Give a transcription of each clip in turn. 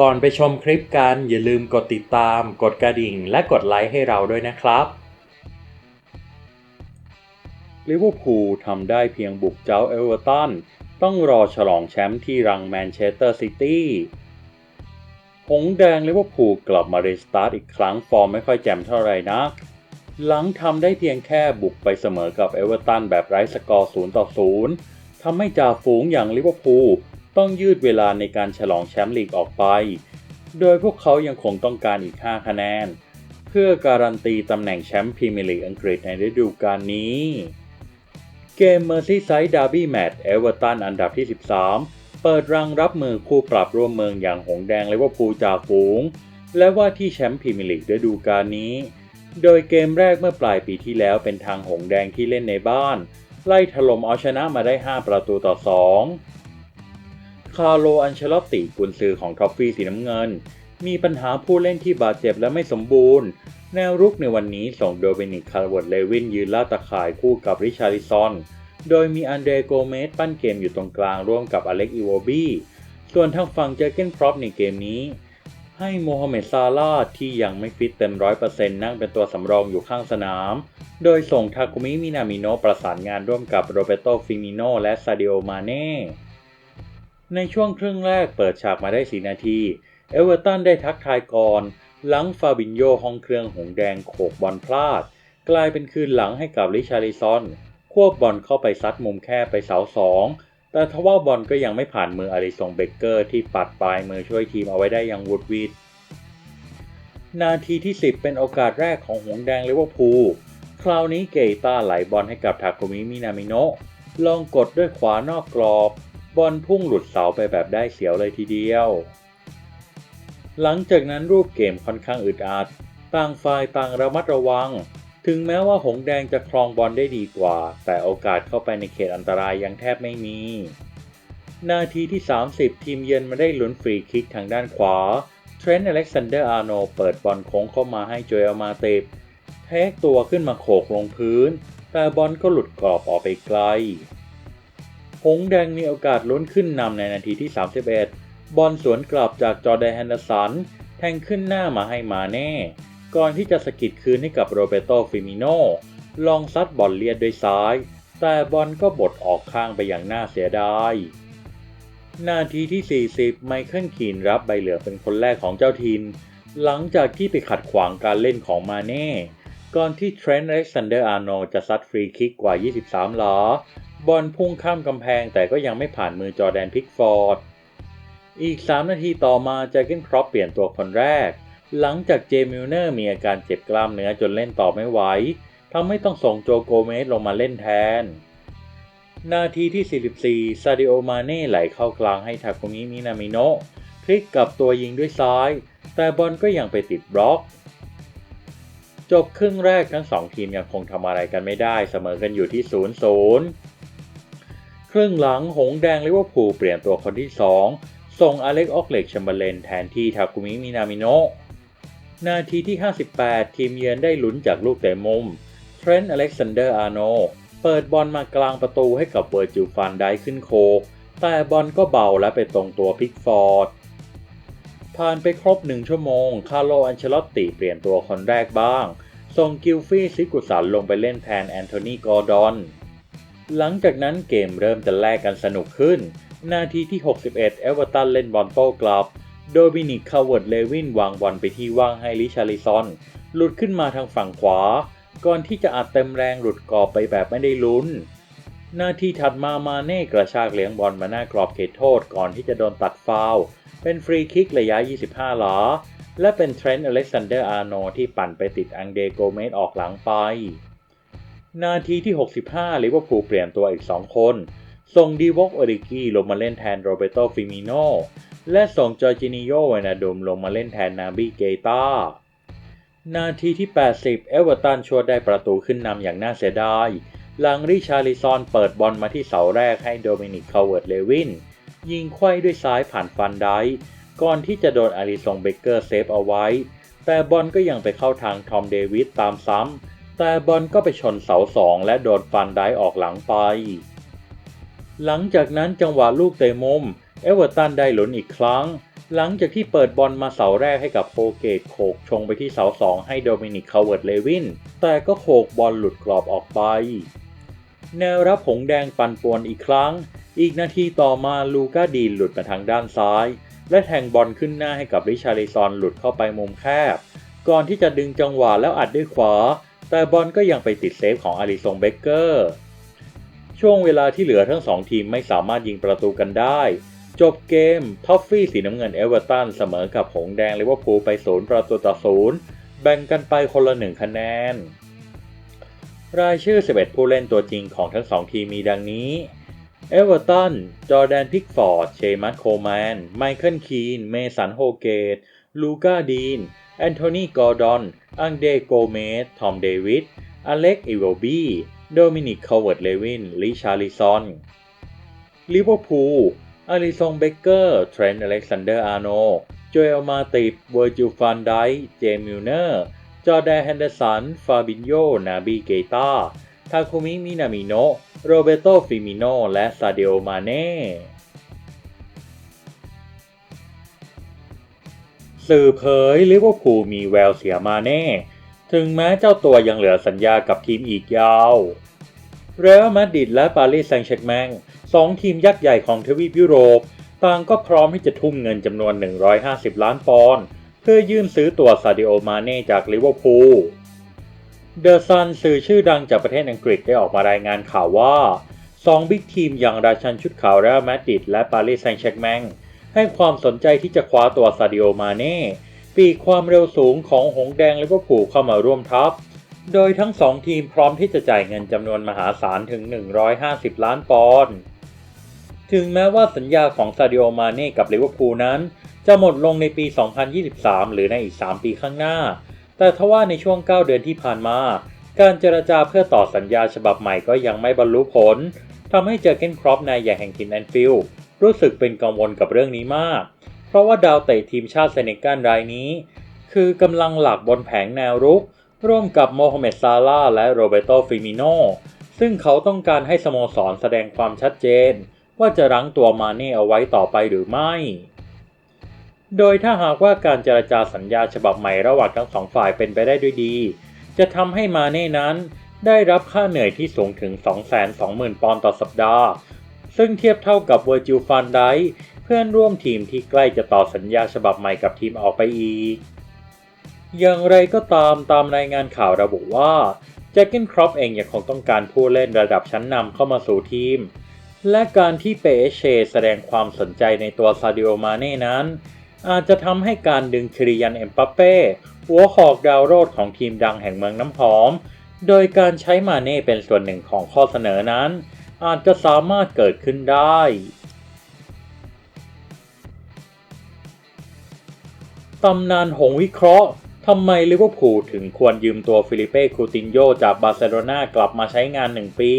ก่อนไปชมคลิปกันอย่าลืมกดติดตาม กดกระดิ่ง และกดไลค์ให้เราด้วยนะครับลิเวอร์พูลทำได้เพียงบุกเจ้าเอเวอร์ตัน ต้องรอฉลองแชมป์ที่รังแมนเชสเตอร์ซิตี้หงแดงลิเวอร์พูลกลับมารีสตาร์ทอีกครั้งฟอร์มไม่ค่อยแจ่มเท่าไหร่นัก หลังทำได้เพียงแค่บุกไปเสมอกับเอเวอร์ตันแบบไร้สกอร์0ต่อ0ทำให้จ่าฝูงอย่างลิเวอร์พูล ต้องยืดเวลาในการฉลองแชมป์ลีกออกไป โดยพวกเขายังคงต้องการอีก 5 คะแนน เพื่อการันตีตำแหน่งแชมป์พรีเมียร์ลีกอังกฤษในฤดูกาลนี้ เกมเมอร์ซีไซด์ดาร์บี้แมตช์เอเวอร์ตันอันดับที่ 13 เปิดรังรับมือคู่ปรับร่วมเมืองอย่างหงแดงเลเวอร์พูลจากฝูง และว่าที่แชมป์พรีเมียร์ลีกฤดูกาลนี้ โดยเกมแรกเมื่อปลายปีที่แล้วเป็นทางหงแดงที่เล่นในบ้าน ไล่ถล่มเอาชนะมาได้ 5 ประตูต่อ 2 คาร์โลอันเชลอตติกุนซือของท็อฟฟี่สีน้ำเงิน มีปัญหาผู้เล่นที่บาดเจ็บและไม่สมบูรณ์ แนวรุกในวันนี้ส่งโดมินิกคาร์วอร์ดเลวินยืนล่าตะข่ายคู่กับริชาริซอน โดยมีอันเดรโกเมสปั้นเกมอยู่ตรงกลางร่วมกับอเล็กอีโวบี้ส่วนทางฝั่งเจอเกนพร็อพในเกมนี้ ให้โมฮัมเหม็ดซาลาที่ยังไม่ฟิตเต็มร้อยเปอร์เซ็นต์นั่งเป็นตัวสำรองอยู่ข้างสนาม โดยส่งทาคุมิมินามิโนประสานงานร่วมกับโรเบโตฟิมิโนและซาดิโอมาเน่ ในช่วงครึ่งแรกเปิดฉากมาได้ 4 นาที เอเวอร์ตันได้ทักทายก่อนหลังฟาบินโยห้องเครื่องหงแดงโขกบอลพลาด กลายเป็นคืนหลังให้กับริชาริซอน ควบบอลเข้าไปซัดมุมแคบไปเสาสองแต่ทว่าบอลก็ยังไม่ผ่านมืออาริซงเบเกอร์ที่ปัดปลายมือช่วยทีมเอาไว้ได้อย่างวุดวิดนาทีที่ 10 เป็นโอกาสแรกของหงแดงลิเวอร์พูลคราวนี้เกต้าไหลบอลให้กับทาคุมิมินามิโนะลองกดด้วยขวานอกกรอบ บอลพุ่งหลุดเสาไปแบบได้เสียวเลยทีเดียว หลังจากนั้นรูปเกมค่อนข้างอึดอัด ต่างฝ่ายต่างระมัดระวัง ถึงแม้ว่าหงแดงจะครองบอลได้ดีกว่า แต่โอกาสเข้าไปในเขตอันตรายยังแทบไม่มี นาทีที่ 30 ทีมเยือนมาได้ลุ้นฟรีคิกทางด้านขวา เทรนต์อเล็กซานเดอร์อาร์โนเปิดบอลโค้งเข้ามาให้โจเอลมาเตปแทกตัวขึ้นมาโขกลงพื้น แต่บอลก็หลุดกรอบออกไปไกล หงแดงมีโอกาสลุ้นขึ้นนำในนาทีที่ 31 บอลสวนกลับจากจอร์แดนแฮนเดอร์สัน แทงขึ้นหน้ามาให้มาแน่ ก่อนที่จะสกิดคืนให้กับโรเบโตฟิมิโน ลองซัดบอลเลียดด้วยซ้าย แต่บอลก็บดออกข้างไปอย่างน่าเสียดาย นาทีที่ 40 ไมเคิลคีนรับใบเหลืองเป็นคนแรกของเจ้าทินหลังจากที่ไปขัดขวางการเล่นของมาเน่ ก่อนที่เทรนต์เล็กซานเดอร์อาร์โนจะซัดฟรีคิกกว่า 23 หลา บอลพุ่งข้ามกำแพงแต่ก็ยังไม่ผ่านมือจอแดนพิกฟอร์ด อีก 3 นาทีต่อมาแจ็คเกนครอปเปลี่ยนตัวคนแรก หลังจากเจมิลเนอร์มีอาการเจ็บกล้ามเนื้อจนเล่นต่อไม่ไหวทำให้ต้องส่งโจโกเมสลงมาเล่นแทน นาทีที่ 44 ซาดิโอมาเน่ไหลเข้ากลางให้ทาคุมิมินามิโนะพลิกกลับตัวยิงด้วยซ้าย แต่บอลก็ยังไปติดบล็อก จบครึ่งแรกทั้งสองทีมยังคงทำอะไรกันไม่ได้เสมอกันอยู่ที่ 0-0 ครึ่งหลังหงแดงลิเวอร์พูลเปลี่ยนตัวคนที่ 2 ส่งอเล็กออกเล็กแชมเบอร์เลนแทนที่ทาคุมิมินามิโนะนาทีที่ 58 ทีมเยือนได้ลุ้นจากลูกเตะมุมเทรนต์อเล็กซานเดอร์อาร์โนเปิดบอลมากลางประตูให้กับเวอร์จิลฟันได้ขึ้นโค แต่บอลก็เบาและไปตรงตัวพิกฟอร์ดผ่านไปครบหนึ่งชั่วโมง คาร์โลอันเชลอตติเปลี่ยนตัวคนแรกบ้าง ส่งกิลฟี่ซิกุสันลงไปเล่นแทนแอนโทนีกอร์ดอน หลังจากนั้นเกมเริ่มจะแลกกันสนุกขึ้น นาทีที่ 61 เอเวอร์ตันเล่นบอลโต้กลับ โดมินิกคาร์เวิร์ดเลวินวางบอลไปที่ว่างให้ลิชาริซอน หลุดขึ้นมาทางฝั่งขวา ก่อนที่จะอัดเต็มแรงหลุดกรอบไปแบบไม่ได้ลุ้น นาทีถัดมามาเน่กระชากเลี้ยงบอลมาหน้ากรอบเขตโทษก่อนที่จะโดนตัดฟาวเป็นฟรีคิกระยะ 25 หลา และเป็นเทรนต์อเล็กซานเดอร์อาร์โนที่ปั่นไปติดอังเดโกเมสออกหลังไป นาทีที่ 65ลิเวอร์พูลเปลี่ยนตัวอีก 2 คน ส่งดีวอกอริกีลงมาเล่นแทนโรเบโตฟิมิโนและส่งจอร์จินิโยเวนาดุมลงมาเล่นแทนนาบิเกตานาทีที่ 80 เอเวอร์ตันชวดได้ประตูขึ้นนำอย่างน่าเสียดาย หลังริชาริซอนเปิดบอลมาที่เสาแรกให้โดมินิกคาร์เวิร์ดเลวิน ยิงไขว้ด้วยซ้ายผ่านฟันไดก่อนที่จะโดนอาริซงเบเกอร์เซฟเอาไว้ แต่บอลก็ยังไปเข้าทางทอมเดวิสตามซ้ำ แต่บอลก็ไปชนเสาสองและโดนฟันไดออกหลังไป หลังจากนั้นจังหวะลูกเตะมุม เอเวอร์ตันได้หลุนอีกครั้ง หลังจากที่เปิดบอลมาเสาแรกให้กับโฮเกตโขกชงไปที่เสาสองให้โดมินิกคาเวิร์ดเลวิน แต่ก็โขกบอลหลุดกรอบออกไป แนวรับหงแดงปั่นป่วนอีกครั้ง อีกนาทีต่อมาลูก้าดีนหลุดมาทางด้านซ้าย และแทงบอลขึ้นหน้าให้กับริชาริซอนหลุดเข้าไปมุมแคบ ก่อนที่จะดึงจังหวะแล้วอัดด้วยขวา แต่บอลก็ยังไปติดเซฟของอาริซงเบเกอร์ ช่วงเวลาที่เหลือทั้งสองทีมไม่สามารถยิงประตูกันได้ จบเกมท็อฟฟี่สีน้ำเงินเอเวอร์ตันเสมอกับหงแดงลิเวอร์พูลไปศูนย์ประตูต่อศูนย์แบ่งกันไปคนละหนึ่งคะแนน รายชื่อ 11 ผู้เล่นตัวจริงของทั้งสองทีมมีดังนี้ เอเวอร์ตัน จอแดนพิกฟอร์ด เชมัสโคแมน ไมเคิลคีน เมสันโฮเกต ลูกาดีน แอนโทนี กอร์ดอน อังเดโกเมส ทอม เดวิด อเล็กอีเวลบีโดมินิก คาวเวิร์ด เลวิน ลิชาริซอน ลิเวอร์พูลอาริซง เบเกอร์ เทรนต์ อเล็กซานเดอร์ อาร์โน โจเอล มาติบเวอร์จิลฟันไดเจมิลเนอร์ จอร์แดน แฮนเดอร์สัน ฟาบินโย นาบี เกตาทาคุมิ มินามิโน โรเบโต ฟิมิโน และซาเดโอ มาเน่ สื่อเผยลิเวอร์พูลมีแววเสียมาเน่ ถึงแม้เจ้าตัวยังเหลือสัญญากับทีมอีกยาวเรอัลมาดริดและปารีสแซงต์แชร์แมงสองทีมยักษ์ใหญ่ของทวีปยุโรป ต่างก็พร้อมที่จะทุ่มเงินจำนวน 150 ล้านปอนด์เพื่อยื่นซื้อตัวซาดิโอมาเน่จากลิเวอร์พูลเดอะซันสื่อชื่อดังจากประเทศอังกฤษได้ออกมารายงานข่าวว่าสองบิ๊กทีมอย่างราชันชุดขาวเรอัลมาดริดและปารีสแซงต์แชร์แมง ให้ความสนใจที่จะคว้าตัวซาดิโอมาเน่ ปีกความเร็วสูงของหงแดงลิเวอร์พูลเข้ามาร่วมทัพ โดยทั้งสองทีมพร้อมที่จะจ่ายเงินจำนวนมหาศาลถึง 150 ล้านปอนด์ ถึงแม้ว่าสัญญาของซาดิโอมาเน่กับลิเวอร์พูลนั้น จะหมดลงในปี 2023 หรือในอีก 3 ปีข้างหน้า แต่ทว่าในช่วง 9 เดือนที่ผ่านมาการเจรจาเพื่อต่อสัญญาฉบับใหม่ก็ยังไม่บรรลุผลทำให้เจอเกนครอปนายใหญ่แห่งทีมแอนฟิลด์ รู้สึกเป็นกังวลกับเรื่องนี้มาก เพราะว่าดาวเตะทีมชาติเซเนกัลรายนี้ คือกำลังหลักบนแผงแนวรุก ร่วมกับโมฮัมเหม็ดซาลาและโรเบโตฟิมิโนซึ่งเขาต้องการให้สโมสรแสดงความชัดเจน ว่าจะรั้งตัวมาเน่เอาไว้ต่อไปหรือไม่ โดยถ้าหากว่าการเจรจาสัญญาฉบับใหม่ระหว่างทั้งสองฝ่ายเป็นไปได้ด้วยดี จะทำให้มาเน่นั้นได้รับค่าเหนื่อยที่สูงถึง 220,000 ปอนด์ต่อสัปดาห์ ซึ่งเทียบเท่ากับเวอร์จิลฟันไดเพื่อนร่วมทีมที่ใกล้จะต่อสัญญาฉบับใหม่กับทีมออกไปอีก อย่างไรก็ตามตามรายงานข่าวระบุว่าแจ็คเกนครอปเองยังคงต้องการผู้เล่นระดับชั้นนำเข้ามาสู่ทีม และการที่เปเชแสดงความสนใจในตัวซาดิโอมาเน่นั้น อาจจะทำให้การดึงคริยันเอ็มปัปเป้หัวหอกดาวโรดของทีมดังแห่งเมืองน้ำหอม โดยการใช้มาเน่เป็นส่วนหนึ่งของข้อเสนอนั้น อาจจะสามารถเกิดขึ้นได้ ตำนานหงวิเคราะห์ทำไมลิเวอร์พูลถึงควรยืมตัวฟิลิเป้คูตินโยจากบาร์เซโลนากลับมาใช้งานหนึ่งปี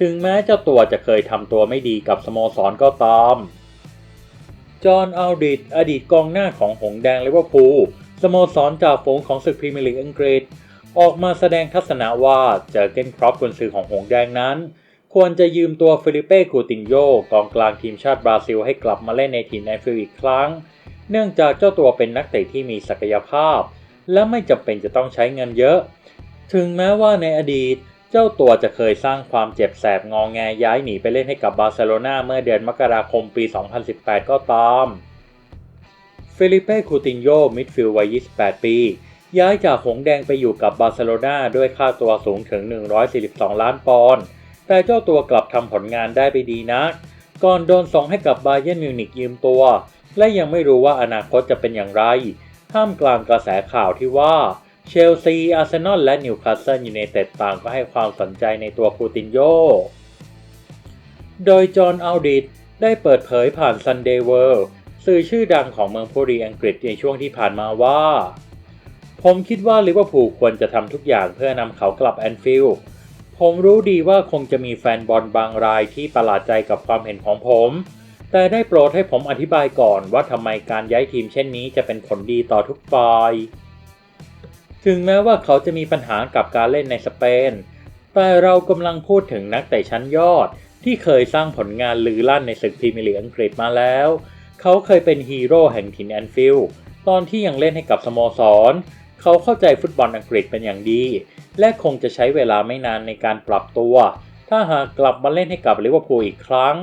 ถึงแม้เจ้าตัวจะเคยทำตัวไม่ดีกับสโมสรก็ตาม จอห์นอัลดิดอดีตกองหน้าของหงแดงลิเวอร์พูลสโมสรจากฝูงของศึกพรีเมียร์ลีกอังกฤษ ออกมาแสดงทัศนะว่าเจอเกนครอปกุนซือของหงแดงนั้น ควรจะยืมตัวฟิลิเป้คูตินโยกองกลางทีมชาติบราซิลให้กลับมาเล่นในทีมแอนฟิลอีกครั้ง เนื่องจากเจ้าตัวเป็นนักเตะที่มีศักยภาพ และไม่จำเป็นจะต้องใช้เงินเยอะ ถึงแม้ว่าในอดีตเจ้าตัวจะเคยสร้างความเจ็บแสบงองแงย้ายหนีไปเล่นให้กับบาร์เซโลนาเมื่อเดือนมกราคมปี 2018 ก็ตาม ฟิลิเป้คูตินโยมิดฟิลด์วัย 28 ปี ย้ายจากหงแดงไปอยู่กับบาร์เซโลนาด้วยค่าตัวสูงถึง 142 ล้านปอนด์ แต่เจ้าตัวกลับทำผลงานได้ไปดีนัก ก่อนโดนส่งให้กับบาเยร์นมิวนิกยืมตัว และยังไม่รู้ว่าอนาคตจะเป็นอย่างไร ท่ามกลางกระแสข่าวที่ว่าเชลซี อาร์เซนอล และนิวคาสเซิลยูไนเต็ดต่างก็ให้ความสนใจในตัวคูตินโย โดยจอห์นอัลดิดได้เปิดเผยผ่าน Sunday World สื่อชื่อดังของเมืองพูรีอังกฤษในช่วงที่ผ่านมาว่า ผมคิดว่าลิเวอร์พูลควรจะทำทุกอย่างเพื่อนำเขากลับแอนฟิลด์ ผมรู้ดีว่าคงจะมีแฟนบอลบางรายที่ประหลาดใจกับความเห็นของผม แต่ได้โปรดให้ผมอธิบายก่อนว่าทำไมการย้ายทีมเช่นนี้จะเป็นผลดีต่อทุกฝ่าย ถึงแม้ว่าเขาจะมีปัญหากับการเล่นในสเปน แต่เรากำลังพูดถึงนักเตะชั้นยอด ที่เคยสร้างผลงานลือลั่นในศึกพรีเมียร์ลีกอังกฤษมาแล้ว เขาเคยเป็นฮีโร่แห่งถิ่นแอนฟิลด์ตอนที่ยังเล่นให้กับสโมสร เขาเข้าใจฟุตบอลอังกฤษเป็นอย่างดี และคงจะใช้เวลาไม่นานในการปรับตัว ถ้าหากกลับมาเล่นให้กับลิเวอร์พูลอีกครั้ง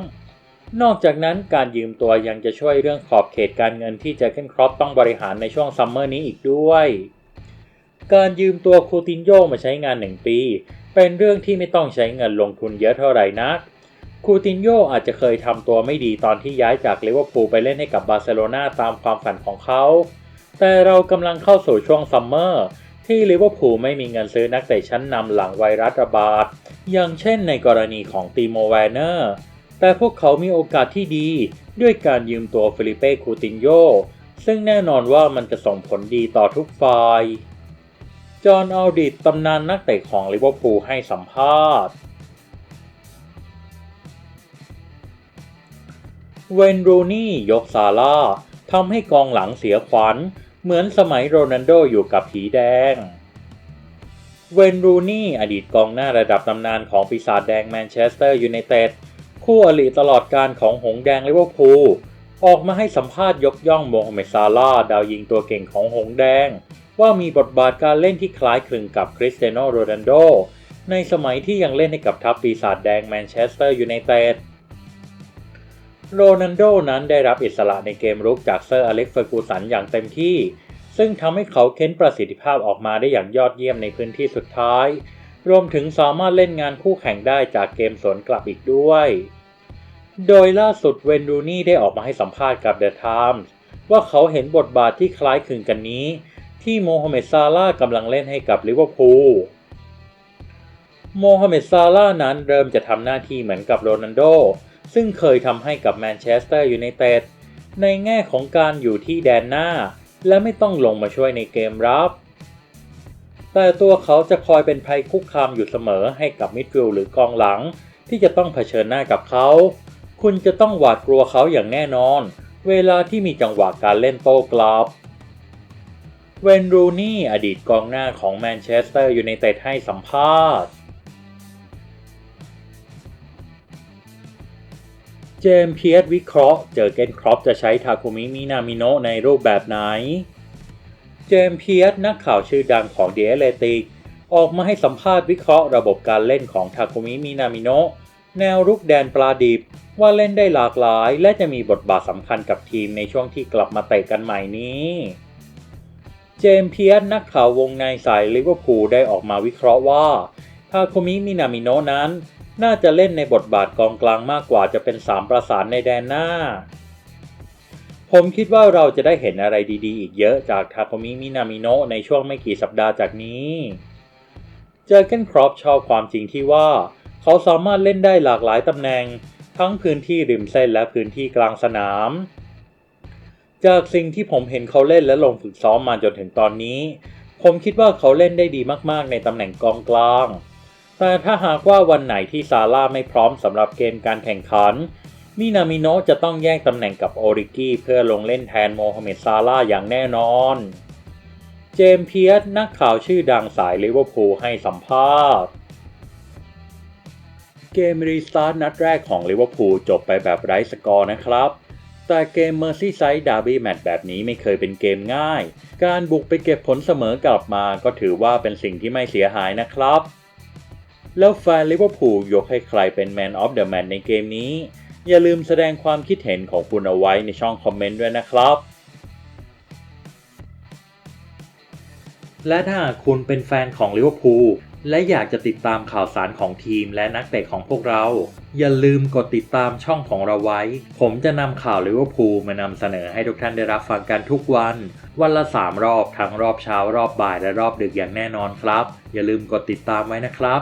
นอกจากนั้นการยืมตัวยังจะช่วยเรื่องขอบเขตการเงินที่เจอร์เกนครอปต้องบริหารในช่วงซัมเมอร์นี้อีกด้วย การยืมตัวคูตินโยมาใช้งานหนึ่งปี เป็นเรื่องที่ไม่ต้องใช้เงินลงทุนเยอะเท่าไหร่นักคูตินโยอาจจะเคยทำตัวไม่ดีตอนที่ย้ายจากลิเวอร์พูลไปเล่นให้กับบาร์เซโลนาตามความฝันของเขา แต่เรากำลังเข้าสู่ช่วงซัมเมอร์ที่ลิเวอร์พูลไม่มีเงินซื้อนักเตะชั้นนำหลังไวรัสระบาด อย่างเช่นในกรณีของตีโมแวนเนอร์ แต่พวกเขามีโอกาสที่ดีด้วยการยืมตัวฟิลิเป้คูตินโยซึ่งแน่นอนว่ามันจะส่งผลดีต่อทุกฝ่าย จอห์นอัลดิตตำนานนักเตะของลิเวอร์พูลให้สัมภาษณ์ เวนรูนี่ยกซาร่า ทำให้กองหลังเสียขวัญ เหมือนสมัยโรนัลโดอยู่กับผีแดง เวนรูนี่อดีตกองหน้าระดับตำนานของปีศาจแดงแมนเชสเตอร์ยูไนเต็ดคู่อริตลอดการของหงแดงลิเวอร์พูลออกมาให้สัมภาษณ์ยกย่องโมฮัมเหม็ดซาลาดาวยิงตัวเก่งของหงแดง ว่ามีบทบาทการเล่นที่คล้ายคลึงกับคริสเตียโนโรนัลโดในสมัยที่ยังเล่นให้กับทัพปีศาจแดงแมนเชสเตอร์ยูไนเต็ด โรนัลโดนั้นได้รับอิสระในเกมรุกจากเซอร์อเล็กซ์เฟอร์กูสันอย่างเต็มที่ ซึ่งทำให้เขาเค้นประสิทธิภาพออกมาได้อย่างยอดเยี่ยมในพื้นที่สุดท้าย รวมถึงสามารถเล่นงานคู่แข่งได้จากเกมสวนกลับอีกด้วย โดยล่าสุดเวนรูนี่ได้ออกมาให้สัมภาษณ์กับเดอะไทมส์ว่าเขาเห็นบทบาทที่คล้ายคลึงกันนี้ ที่โมฮัมเหม็ดซาลากำลังเล่นให้กับลิเวอร์พูลโมฮัมเหม็ดซาลาห์นั้นเริ่มจะทำหน้าที่เหมือนกับโรนัลโด ซึ่งเคยทำให้กับแมนเชสเตอร์ยูไนเต็ดในแง่ของการอยู่ที่แดนหน้า และไม่ต้องลงมาช่วยในเกมรับ แต่ตัวเขาจะคอยเป็นภัยคุกคามอยู่เสมอให้กับมิดฟิลด์หรือกองหลัง ที่จะต้องเผชิญหน้ากับเขา คุณจะต้องหวาดกลัวเขาอย่างแน่นอน เวลาที่มีจังหวะการเล่นโต้กลับ เวนรูนี่อดีตกองหน้าของแมนเชสเตอร์ยูไนเต็ดให้สัมภาษณ์ เจมเพียรวิเคราะห์ เจอเกนครอปจะใช้ทาคุมิมินามิโนะในรูปแบบไหน เจมเพียรนักข่าวชื่อดังของเดียเลติกออกมาให้สัมภาษณ์วิเคราะห์ระบบการเล่นของทาคุมิมินามิโนะแนวรุกแดนปลาดิบว่าเล่นได้หลากหลาย และจะมีบทบาทสำคัญกับทีมในช่วงที่กลับมาเตะกันใหม่นี้ เจมเพียรนักข่าววงในสายลิเวอร์พูลได้ออกมาวิเคราะห์ว่าทาคุมิมินามิโนะนั้น น่าจะเล่นในบทบาทกองกลางมากกว่าจะเป็นสามประสานในแดนหน้า ผมคิดว่าเราจะได้เห็นอะไรดีๆ อีกเยอะจากทาคุมิมินามิโนะในช่วงไม่กี่สัปดาห์จากนี้ เจอเกนครอปชอบความจริงที่ว่า เขาสามารถเล่นได้หลากหลายตำแหน่ง ทั้งพื้นที่ริมเส้นและพื้นที่กลางสนาม จากสิ่งที่ผมเห็นเขาเล่นและลงฝึกซ้อมมาจนถึงตอนนี้ ผมคิดว่าเขาเล่นได้ดีมากๆ ในตำแหน่งกองกลาง แต่ถ้าหากว่าวันไหนที่ซาร่าไม่พร้อมสำหรับเกมการแข่งขัน มินามิโนะจะต้องแย่งตำแหน่งกับโอริกี้เพื่อลงเล่นแทนโมฮัมเหม็ดซาร่าอย่างแน่นอน เจมเพียร์นักข่าวชื่อดังสายลิเวอร์พูลให้สัมภาษณ์เกมรีสตาร์ทนัดแรกของลิเวอร์พูลจบไปแบบไร้สกอร์นะครับ แต่เกมเมอร์ซี่ไซด์ดาร์บี้แมตช์แบบนี้ไม่เคยเป็นเกมง่าย การบุกไปเก็บผลเสมอกลับมาก็ถือว่าเป็นสิ่งที่ไม่เสียหายนะครับ แล้วแฟนลิเวอร์พูลยกให้ใครเป็นแมนออฟเดอะแมตช์ในเกมนี้ อย่าลืมแสดงความคิดเห็นของคุณเอาไว้ในช่องคอมเมนต์ด้วยนะครับ และถ้าหากคุณเป็นแฟนของลิเวอร์พูลและอยากจะติดตามข่าวสารของทีมและนักเตะของพวกเรา อย่าลืมกดติดตามช่องของเราไว้ ผมจะนำข่าวลิเวอร์พูลมานำเสนอให้ทุกท่านได้รับฟังกันทุกวัน วันละ 3 รอบทั้งรอบเช้ารอบบ่ายและรอบดึกอย่างแน่นอนครับ อย่าลืมกดติดตามไว้นะครับ